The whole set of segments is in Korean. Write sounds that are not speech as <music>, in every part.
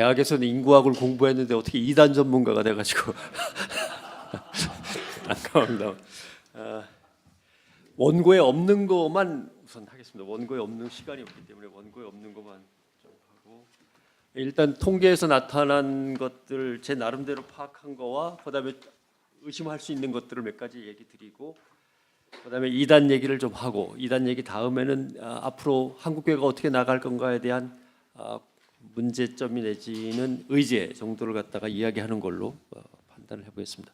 대학에서는 인구학을 공부했는데 어떻게 이단 전문가가 돼가지고 <laughs> 안타깝습니다. 아, 원고에 없는 것만 우선 하겠습니다. 원고에 없는 시간이 없기 때문에 원고에 없는 것만 일단 통계에서 나타난 것들 제 나름대로 파악한 거와 그다음에 의심할 수 있는 것들을 몇 가지 얘기 드리고 그다음에 이단 얘기를 좀 하고 이단 얘기 다음에는 아, 앞으로 한국 교회가 어떻게 나갈 건가에 대한 아, 문제점이 내지는 의제 정도를 갖다가 이야기하는 걸로 어, 판단을 해보겠습니다.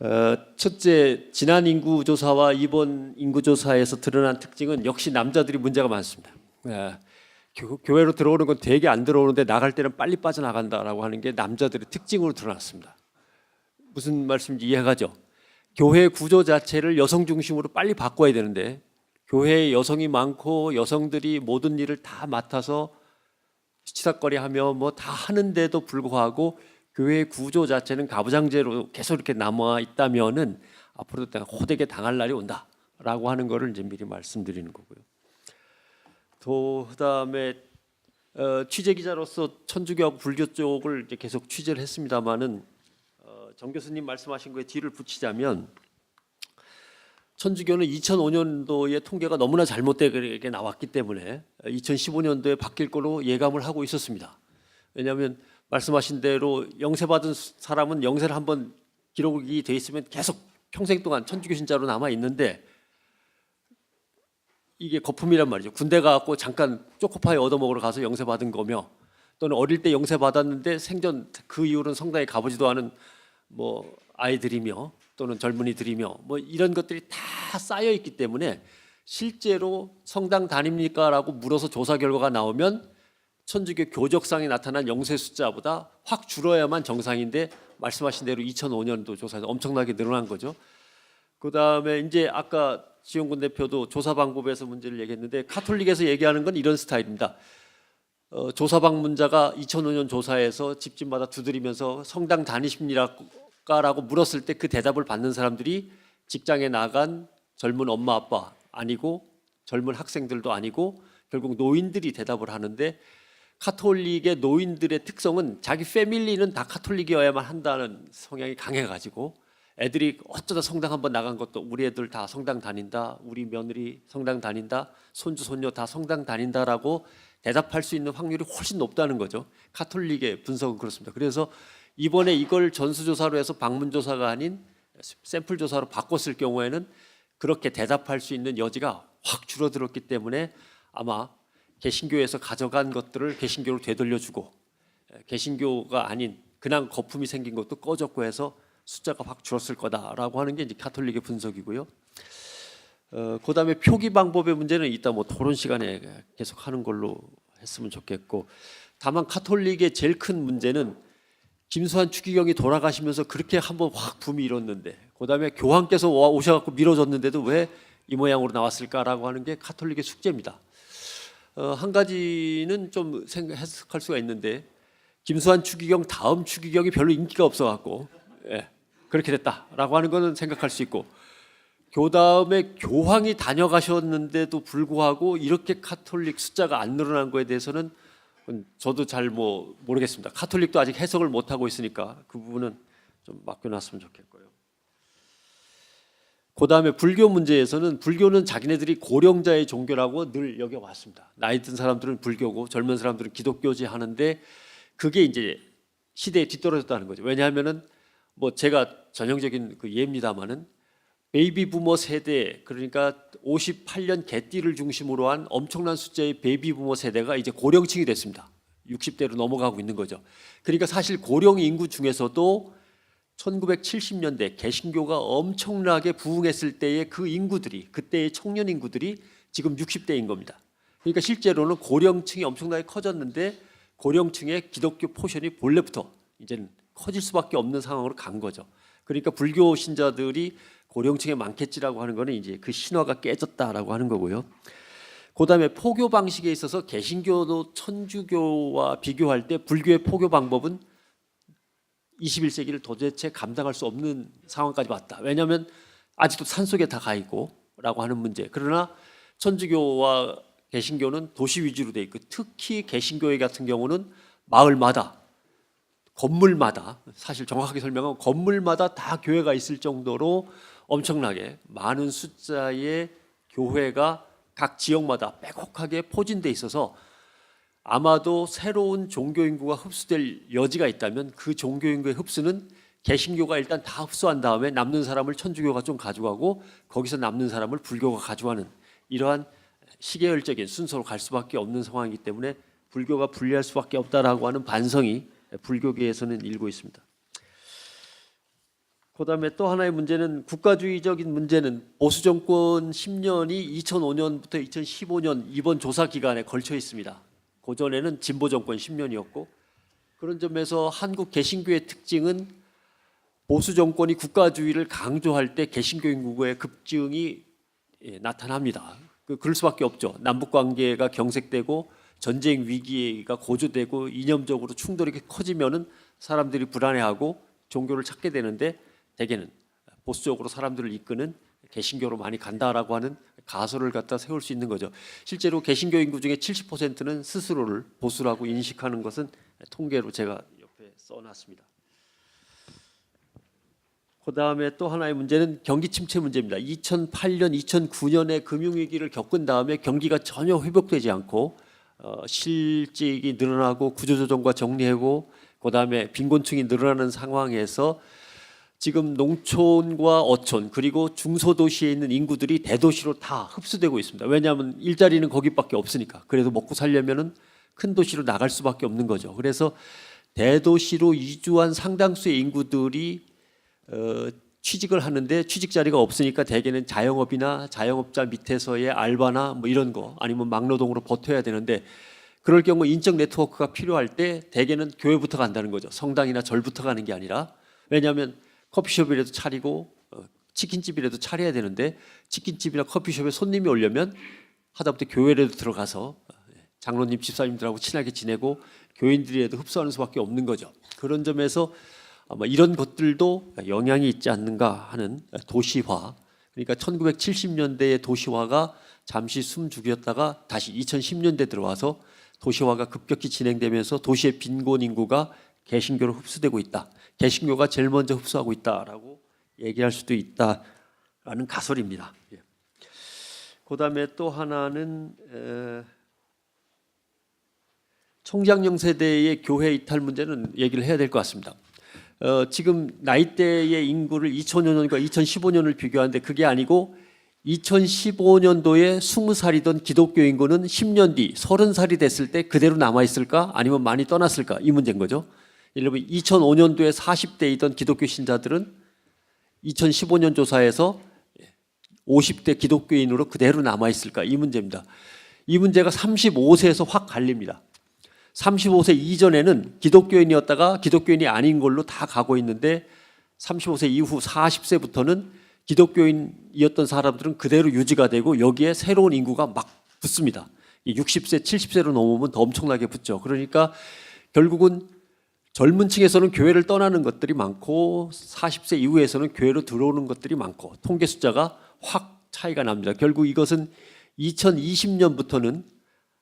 어, 첫째 지난 인구 조사와 이번 인구 조사에서 드러난 특징은 역시 남자들이 문제가 많습니다. 예, 교, 교회로 들어오는 건 되게 안 들어오는데 나갈 때는 빨리 빠져나간다라고 하는 게 남자들의 특징으로 드러났습니다. 무슨 말씀인지 이해가죠? 교회 구조 자체를 여성 중심으로 빨리 바꿔야 되는데 교회에 여성이 많고 여성들이 모든 일을 다 맡아서 치닥거리 하며 뭐 다 하는데도 불구하고 교회 구조 자체는 가부장제로 계속 이렇게 남아 있다면은 앞으로 내가 호되게 당할 날이 온다라고 하는 거를 이제 미리 말씀드리는 거고요. 또 그다음에 어, 취재 기자로서 천주교하고 불교 쪽을 이제 계속 취재를 했습니다마는 어, 정 교수님 말씀하신 거에 뒤를 붙이자면 천주교는 2005년도에 통계가 너무나 잘못되게 나왔기 때문에 2015년도에 바뀔 거로 예감을 하고 있었습니다. 왜냐하면 말씀하신 대로 영세 받은 사람은 영세를 한번 기록이 돼 있으면 계속 평생 동안 천주교 신자로 남아 있는데 이게 거품이란 말이죠. 군대 가고 잠깐 초코파이 얻어 먹으러 가서 영세 받은 거며 또는 어릴 때 영세 받았는데 생전 그 이후로는 성당에 가보지도 않은 뭐 아이들이며 또는 젊은이들이며 뭐 이런 것들이 다 쌓여 있기 때문에 실제로 성당 다닙니까라고 물어서 조사 결과가 나오면 천주교 교적상에 나타난 영세 숫자보다 확 줄어야만 정상인데 말씀하신 대로 2005년도 조사에서 엄청나게 늘어난 거죠. 그 다음에 이제 아까 지용군 대표도 조사 방법에서 문제를 얘기했는데 카톨릭에서 얘기하는 건 이런 스타일입니다. 어, 조사 방문자가 2005년 조사에서 집집마다 두드리면서 성당 다니십니까라고 물었을 때 그 대답을 받는 사람들이 직장에 나간 젊은 엄마 아빠 아니고 젊은 학생들도 아니고 결국 노인들이 대답을 하는데 카톨릭의 노인들의 특성은 자기 패밀리는 다 카톨릭이어야만 한다는 성향이 강해가지고 애들이 어쩌다 성당 한번 나간 것도 우리 애들 다 성당 다닌다, 우리 며느리 성당 다닌다, 손주 손녀 다 성당 다닌다라고 대답할 수 있는 확률이 훨씬 높다는 거죠. 카톨릭의 분석은 그렇습니다. 그래서 이번에 이걸 전수조사로 해서 방문조사가 아닌 샘플 조사로 바꿨을 경우에는 그렇게 대답할 수 있는 여지가 확 줄어들었기 때문에 아마 개신교에서 가져간 것들을 개신교로 되돌려주고 에, 개신교가 아닌 그냥 거품이 생긴 것도 꺼졌고 해서 숫자가 확 줄었을 거다라고 하는 게 이제 카톨릭의 분석이고요. 어, 그다음에 표기 방법의 문제는 이따 뭐 토론 시간에 계속 하는 걸로 했으면 좋겠고 다만 카톨릭의 제일 큰 문제는 김수환 추기경이 돌아가시면서 그렇게 한번 확 붐이 일었는데 그다음에 교황께서 와- 오셔갖고 밀어줬는데도 왜 이 모양으로 나왔을까라고 하는 게 카톨릭의 숙제입니다. 어, 한 가지는 좀 생각 해석할 수가 있는데 김수환 추기경 다음 추기경이 별로 인기가 없어갖고 예, 그렇게 됐다라고 하는 거는 생각할 수 있고 교다음에 교황이 다녀가셨는데도 불구하고 이렇게 카톨릭 숫자가 안 늘어난 거에 대해서는 저도 잘 뭐 모르겠습니다. 카톨릭도 아직 해석을 못 하고 있으니까 그 부분은 좀 맡겨놨으면 좋겠고요. 그 다음에 불교 문제에서는 불교는 자기네들이 고령자의 종교라고 늘 여겨왔습니다. 나이 든 사람들은 불교고 젊은 사람들은 기독교지 하는데 그게 이제 시대에 뒤떨어졌다는 거죠. 왜냐하면은 뭐 제가 전형적인 그 예입니다마는 베이비 부머 세대 그러니까 58년 개띠를 중심으로 한 엄청난 숫자의 베이비 부머 세대가 이제 고령층이 됐습니다. 60대로 넘어가고 있는 거죠. 그러니까 사실 고령 인구 중에서도 1970년대 개신교가 엄청나게 부흥했을 때의 그 인구들이 그때의 청년 인구들이 지금 60대인 겁니다. 그러니까 실제로는 고령층이 엄청나게 커졌는데 고령층의 기독교 포션이 본래부터 이제는 커질 수밖에 없는 상황으로 간 거죠. 그러니까 불교 신자들이 고령층에 많겠지라고 하는 거는 이제 그 신화가 깨졌다라고 하는 거고요. 그다음에 포교 방식에 있어서 개신교도 천주교와 비교할 때 불교의 포교 방법은 21세기를 도대체 감당할 수 없는 상황까지 왔다. 왜냐하면 아직도 산 속에 다 가 있고라고 하는 문제. 그러나 천주교와 개신교는 도시 위주로 돼 있고 특히 개신교회 같은 경우는 마을마다 건물마다 사실 정확하게 설명하면 건물마다 다 교회가 있을 정도로 엄청나게 많은 숫자의 교회가 각 지역마다 빼곡하게 포진돼 있어서 아마도 새로운 종교 인구가 흡수될 여지가 있다면 그 종교 인구의 흡수는 개신교가 일단 다 흡수한 다음에 남는 사람을 천주교가 좀 가져가고 거기서 남는 사람을 불교가 가져가는 이러한 시계열적인 순서로 갈 수밖에 없는 상황이기 때문에 불교가 불리할 수밖에 없다라고 하는 반성이 불교계에서는 일고 있습니다. 그다음에 또 하나의 문제는 국가주의적인 문제는 보수 정권 10년이 2005년부터 2015년 이번 조사 기간에 걸쳐 있습니다. 그 전에는 진보 정권 10년이었고 그런 점에서 한국 개신교의 특징은 보수 정권이 국가주의를 강조할 때 개신교 인구의 급증이 예, 나타납니다. 그 그럴 수밖에 없죠. 남북 관계가 경색되고 전쟁 위기가 고조되고 이념적으로 충돌이 커지면은 사람들이 불안해하고 종교를 찾게 되는데 대개는 보수적으로 사람들을 이끄는 개신교로 많이 간다라고 하는 가설을 갖다 세울 수 있는 거죠. 실제로 개신교 인구 중에 70%는 스스로를 보수라고 인식하는 것은 통계로 제가 옆에 써놨습니다. 그 다음에 또 하나의 문제는 경기 침체 문제입니다. 2008년, 2009년에 금융위기를 겪은 다음에 경기가 전혀 회복되지 않고 어, 실직이 늘어나고 구조조정과 정리하고 그 다음에 빈곤층이 늘어나는 상황에서 지금 농촌과 어촌 그리고 중소도시에 있는 인구들이 대도시로 다 흡수되고 있습니다. 왜냐하면 일자리는 거기밖에 없으니까. 그래도 먹고 살려면은 큰 도시로 나갈 수밖에 없는 거죠. 그래서 대도시로 이주한 상당수의 인구들이 어, 취직을 하는데 취직 자리가 없으니까 대개는 자영업이나 자영업자 밑에서의 알바나 뭐 이런 거 아니면 막노동으로 버텨야 되는데 그럴 경우 인적 네트워크가 필요할 때 대개는 교회부터 간다는 거죠. 성당이나 절부터 가는 게 아니라 왜냐하면 커피숍이라도 차리고 어, 치킨집이라도 차려야 되는데 치킨집이나 커피숍에 손님이 오려면 하다못해 교회라도 들어가서 어, 장로님 집사님들하고 친하게 지내고 교인들이라도 흡수하는 수밖에 없는 거죠. 그런 점에서 아마 이런 것들도 영향이 있지 않는가 하는 도시화. 그러니까 1970년대의 도시화가 잠시 숨 죽였다가 다시 2010년대 들어와서 도시화가 급격히 진행되면서 도시의 빈곤 인구가 개신교로 흡수되고 있다. 개신교가 제일 먼저 흡수하고 있다라고 얘기할 수도 있다라는 가설입니다. 예. 그다음에 또 하나는 에, 청장령 세대의 교회 이탈 문제는 얘기를 해야 될 것 같습니다. 어, 지금 나이대의 인구를 2005년과 2015년을 비교하는데 그게 아니고 2015년도에 20살이던 기독교 인구는 10년 뒤 30살이 됐을 때 그대로 남아 있을까 아니면 많이 떠났을까 이 문제인 거죠. 예를 들면 2005년도에 40대이던 기독교 신자들은 2015년 조사에서 50대 기독교인으로 그대로 남아 있을까 이 문제입니다. 이 문제가 35세에서 확 갈립니다. 35세 이전에는 기독교인이었다가 기독교인이 아닌 걸로 다 가고 있는데 35세 이후 40세부터는 기독교인이었던 사람들은 그대로 유지가 되고 여기에 새로운 인구가 막 붙습니다. 60세, 70세로 넘으면 더 엄청나게 붙죠. 그러니까 결국은 젊은 층에서는 교회를 떠나는 것들이 많고 40세 이후에서는 교회로 들어오는 것들이 많고 통계 숫자가 확 차이가 납니다. 결국 이것은 2020년부터는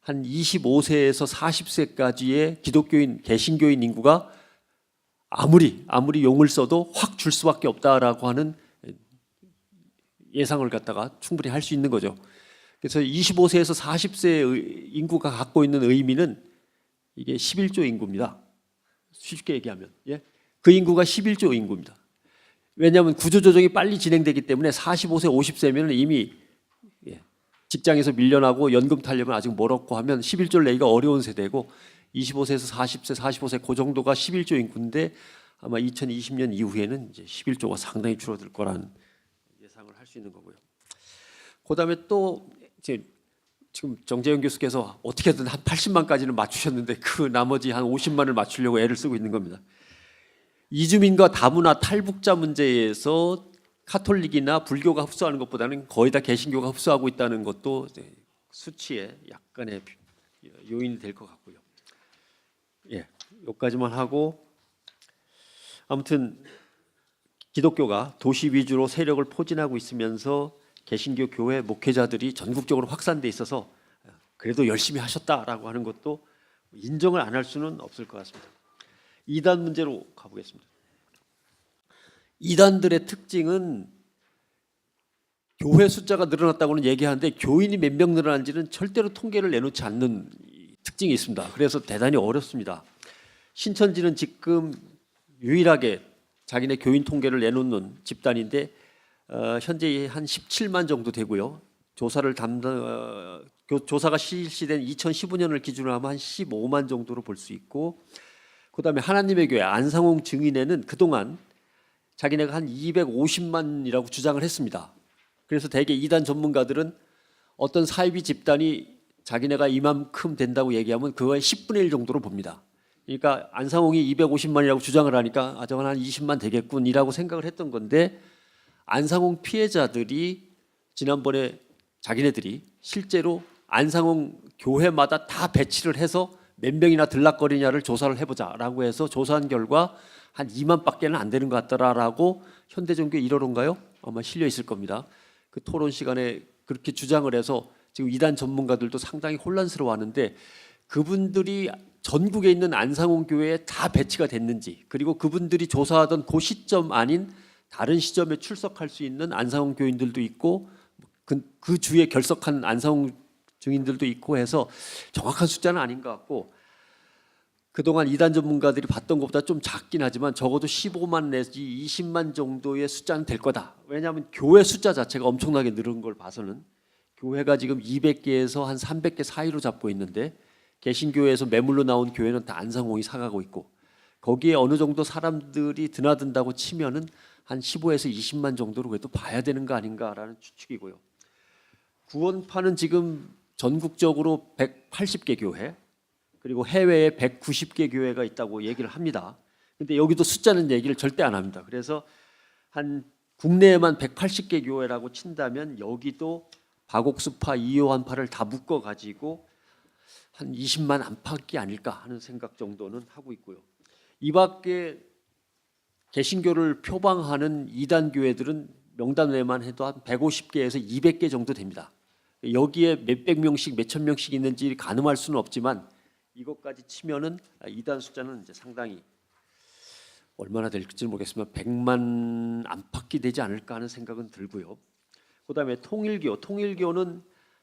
한 25세에서 40세까지의 기독교인 개신교인 인구가 아무리 아무리 용을 써도 확 줄 수밖에 없다라고 하는 예상을 갖다가 충분히 할 수 있는 거죠. 그래서 25세에서 40세 인구가 갖고 있는 의미는 이게 11조 인구입니다. 쉽게 얘기하면 예? 그 인구가 11조 인구입니다. 왜냐하면 구조조정이 빨리 진행되기 때문에 45세, 50세면 이미 예, 직장에서 밀려나고 연금 타려면 아직 멀었고 하면 11조를 내기가 어려운 세대고 25세에서 40세, 45세 그 정도가 11조 인구인데 아마 2020년 이후에는 이제 11조가 상당히 줄어들 거라는 예상을 할 수 있는 거고요. 그다음에 또 이제 지금 정재영 교수께서 어떻게든 한 80만까지는 맞추셨는데 그 나머지 한 50만을 맞추려고 애를 쓰고 있는 겁니다. 이주민과 다문화 탈북자 문제에서 카톨릭이나 불교가 흡수하는 것보다는 거의 다 개신교가 흡수하고 있다는 것도 수치에 약간의 요인이 될 것 같고요. 예, 여기까지만 하고 아무튼 기독교가 도시 위주로 세력을 포진하고 있으면서 개신교 교회 목회자들이 전국적으로 확산돼 있어서 그래도 열심히 하셨다라고 하는 것도 인정을 안 할 수는 없을 것 같습니다. 이단 문제로 가보겠습니다. 이단들의 특징은 교회 숫자가 늘어났다고는 얘기하는데 교인이 몇 명 늘어난지는 절대로 통계를 내놓지 않는 이 특징이 있습니다. 그래서 대단히 어렵습니다. 신천지는 지금 유일하게 자기네 교인 통계를 내놓는 집단인데 어, 현재 한 17만 정도 되고요. 조사를 담당 어, 교- 조사가 실시된 2015년을 기준으로 하면 한 15만 정도로 볼 수 있고 그다음에 하나님의 교회 안상홍 증인회는 그동안 자기네가 한 250만이라고 주장을 했습니다. 그래서 대개 이단 전문가들은 어떤 사이비 집단이 자기네가 이만큼 된다고 얘기하면 그거의 10분의 1 정도로 봅니다. 그러니까 안상홍이 250만이라고 주장을 하니까 아 저건 한 20만 되겠군이라고 생각을 했던 건데 안상홍 피해자들이 지난번에 자기네들이 실제로 안상홍 교회마다 다 배치를 해서 몇 명이나 들락거리냐를 조사를 해보자라고 해서 조사한 결과 한 2만 밖에는 안 되는 것 같더라라고 현대종교 1호론가요? 아마 실려 있을 겁니다. 그 토론 시간에 그렇게 주장을 해서 지금 이단 전문가들도 상당히 혼란스러워하는데 그분들이 전국에 있는 안상홍 교회에 다 배치가 됐는지 그리고 그분들이 조사하던 그 시점 아닌 다른 시점에 출석할 수 있는 안상홍 교인들도 있고 그, 그 주에 결석한 안상홍 증인들도 있고 해서 정확한 숫자는 아닌 것 같고 그동안 이단 전문가들이 봤던 것보다 좀 작긴 하지만 적어도 15만 내지 20만 정도의 숫자는 될 거다. 왜냐하면 교회 숫자 자체가 엄청나게 늘은 걸 봐서는 교회가 지금 200개에서 한 300개 사이로 잡고 있는데 개신교회에서 매물로 나온 교회는 다 안상홍이 사가고 있고 거기에 어느 정도 사람들이 드나든다고 치면은 한 15에서 20만 정도로 그래도 봐야 되는 거 아닌가라는 추측이고요. 구원파는 지금 전국적으로 180개 교회 그리고 해외에 190개 교회가 있다고 얘기를 합니다. 근데 여기도 숫자는 얘기를 절대 안 합니다. 그래서 한 국내에만 180개 교회라고 친다면 여기도 박옥수파, 이요한파를 다 묶어 가지고 한 20만 안팎이 아닐까 하는 생각 정도는 하고 있고요. 이 밖에 개신교를 표방하는 이단 교회들은 명단 외만 해도 한 150개에서 200개 정도 됩니다. 여기에 몇백 명씩 몇천 명씩 있는지 가늠할 수는 없지만 이것까지 치면은 이단 숫자는 이제 상당히 얼마나 될지 모르겠지만 100만 안팎이 되지 않을까 하는 생각은 들고요. 그다음에 통일교, 통일교는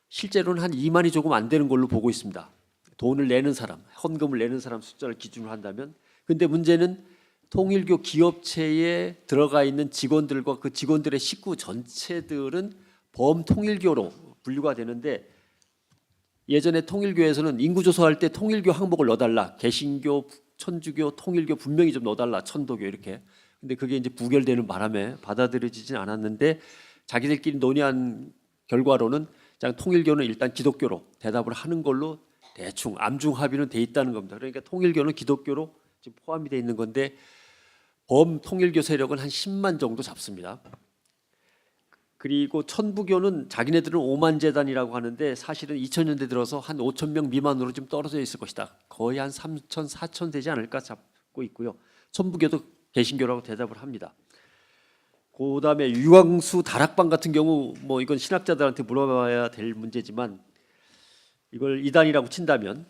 실제로는 한 2만이 조금 안 되는 걸로 보고 있습니다. 돈을 내는 사람, 헌금을 내는 사람 숫자를 기준으로 한다면 근데 문제는 통일교 기업체에 들어가 있는 직원들과 그 직원들의 식구 전체들은 범통일교로 분류가 되는데 예전에 통일교에서는 인구 조사할 때 통일교 항목을 넣어달라 개신교, 천주교, 통일교 분명히 좀 넣어달라 천도교 이렇게 근데 그게 이제 부결되는 바람에 받아들여지진 않았는데 자기들끼리 논의한 결과로는 그냥 통일교는 일단 기독교로 대답을 하는 걸로 대충 암중 합의는 돼 있다는 겁니다. 그러니까 통일교는 기독교로 지금 포함이 돼 있는 건데 범 통일교 세력은 한 10만 정도 잡습니다. 그리고 천부교는 자기네들은 5만 재단이라고 하는데 사실은 2000년대 들어서 한 5천 명 미만으로 좀 떨어져 있을 것이다. 거의 한 3천, 4천 되지 않을까 잡고 있고요. 천부교도 개신교라고 대답을 합니다. 그다음에 유광수 다락방 같은 경우 뭐 이건 신학자들한테 물어봐야 될 문제지만 이걸 이단이라고 친다면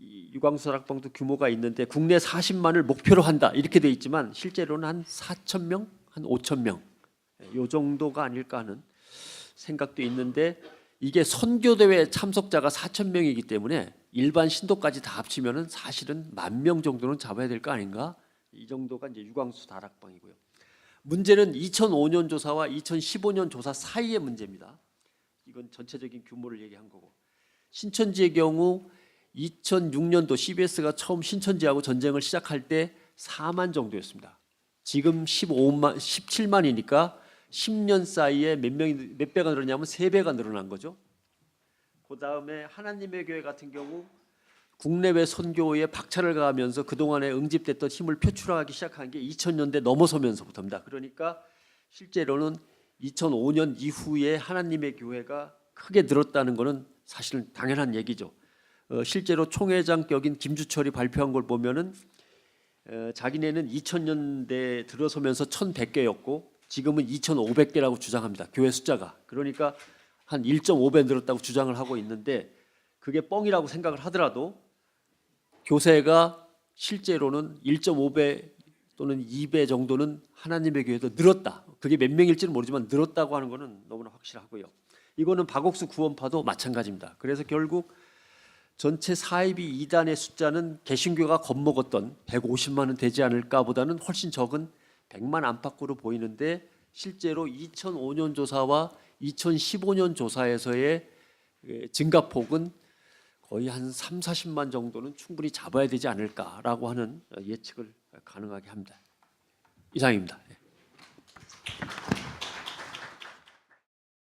이 유광수 다락방도 규모가 있는데 국내 40만을 목표로 한다 이렇게 돼 있지만 실제로는 한 4천 명, 한 5천 명, 요 정도가 아닐까 하는 생각도 있는데 이게 선교 대회 참석자가 4천 명이기 때문에 일반 신도까지 다 합치면은 사실은 만 명 정도는 잡아야 될 거 아닌가? 이 정도가 이제 유광수 다락방이고요. 문제는 2005년 조사와 2015년 조사 사이의 문제입니다. 이건 전체적인 규모를 얘기한 거고 신천지의 경우 2006년도 CBS가 처음 신천지하고 전쟁을 시작할 때 4만 정도였습니다. 지금 15만 17만이니까 10년 사이에 몇 명이 몇 배가 늘었냐면 세 배가 늘어난 거죠. 그 다음에 하나님의 교회 같은 경우 국내외 선교에 박차를 가하면서 그동안에 응집됐던 힘을 표출하기 시작한 게 2000년대 넘어서면서부터입니다. 그러니까 실제로는 2005년 이후에 하나님의 교회가 크게 늘었다는 것은 사실은 당연한 얘기죠. 어, 실제로 총회장 격인 김주철이 발표한 걸 보면은 어, 자기네는 2000년대 들어서면서 1,100개였고 지금은 2,500개라고 주장합니다. 교회 숫자가. 그러니까 한 1.5배 늘었다고 주장을 하고 있는데 그게 뻥이라고 생각을 하더라도 교세가 실제로는 1.5배 또는 2배 정도는 하나님의 교회도 늘었다. 그게 몇 명일지는 모르지만 늘었다고 하는 것은 너무나 확실하고요. 이거는 박옥수 구원파도 마찬가지입니다. 그래서 결국 전체 사이비 이단의 숫자는 개신교가 겁먹었던 150만 원 되지 않을까 보다는 훨씬 적은 100만 안팎으로 보이는데 실제로 2005년 조사와 2015년 조사에서의 예, 증가폭은 거의 한 3, 40만 정도는 충분히 잡아야 되지 않을까라고 하는 예측을 가능하게 합니다. 이상입니다. 예.